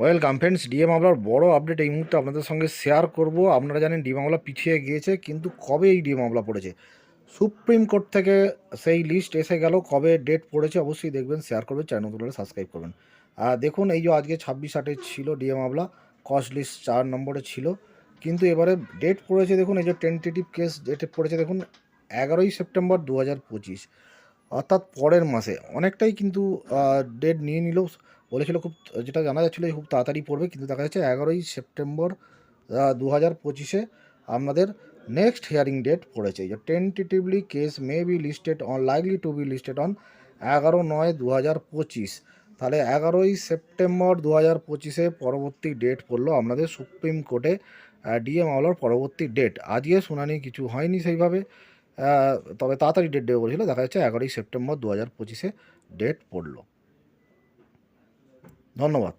Welcome friends DA মামলার বড় update এই মুহূর্তে আপনাদের সঙ্গে শেয়ার করব। আপনারা জানেন ডি মামলা পিছিয়ে গিয়েছে, কিন্তু কবে এই ডি মামলা পড়েছে? সুপ্রিম কোর্ট থেকে সেই লিস্ট এসে গেল, কবে ডেট পড়েছে অবশ্যই দেখবেন শেয়ার করবেন চ্যানেল নতুন সাবস্ক্রাইব করবেন। আর দেখুন, এই যে আজকে ছাব্বিশ আটে ছিল ডিএ মামলা কস্ট লিস্ট চার নম্বরে ছিল, কিন্তু এবারে ডেট পড়েছে দেখুন, এই যে টেন্টেটিভ কেস ডেটে পড়েছে দেখুন, এগারোই সেপ্টেম্বর দু হাজার পঁচিশ, অর্থাৎ পরের মাসে। অনেকটাই কিন্তু ডেট নিয়ে নিলেও বলেছিল খুব, যেটা জানা যাচ্ছিল খুব তাড়াতাড়ি পড়বে, কিন্তু দেখা যাচ্ছে এগারোই সেপ্টেম্বর দু হাজার পঁচিশে আপনাদের নেক্সট হিয়ারিং ডেট পড়েছে। যে tentatively case may be listed on likely to be listed on এগারো নয় দু হাজার পঁচিশ। তাহলে এগারোই সেপ্টেম্বর দু হাজার পঁচিশে পরবর্তী ডেট পড়ল আপনাদের সুপ্রিম কোর্টে ডিএ মামলার পরবর্তী ডেট আজকে শুনানি কিছু হয়নি সেইভাবে তবে তাড়াতাড়ি ডেট দেবে বলেছিল, দেখা যাচ্ছে এগারোই সেপ্টেম্বর দু হাজার পঁচিশে ডেট পড়ল। ধন্যবাদ।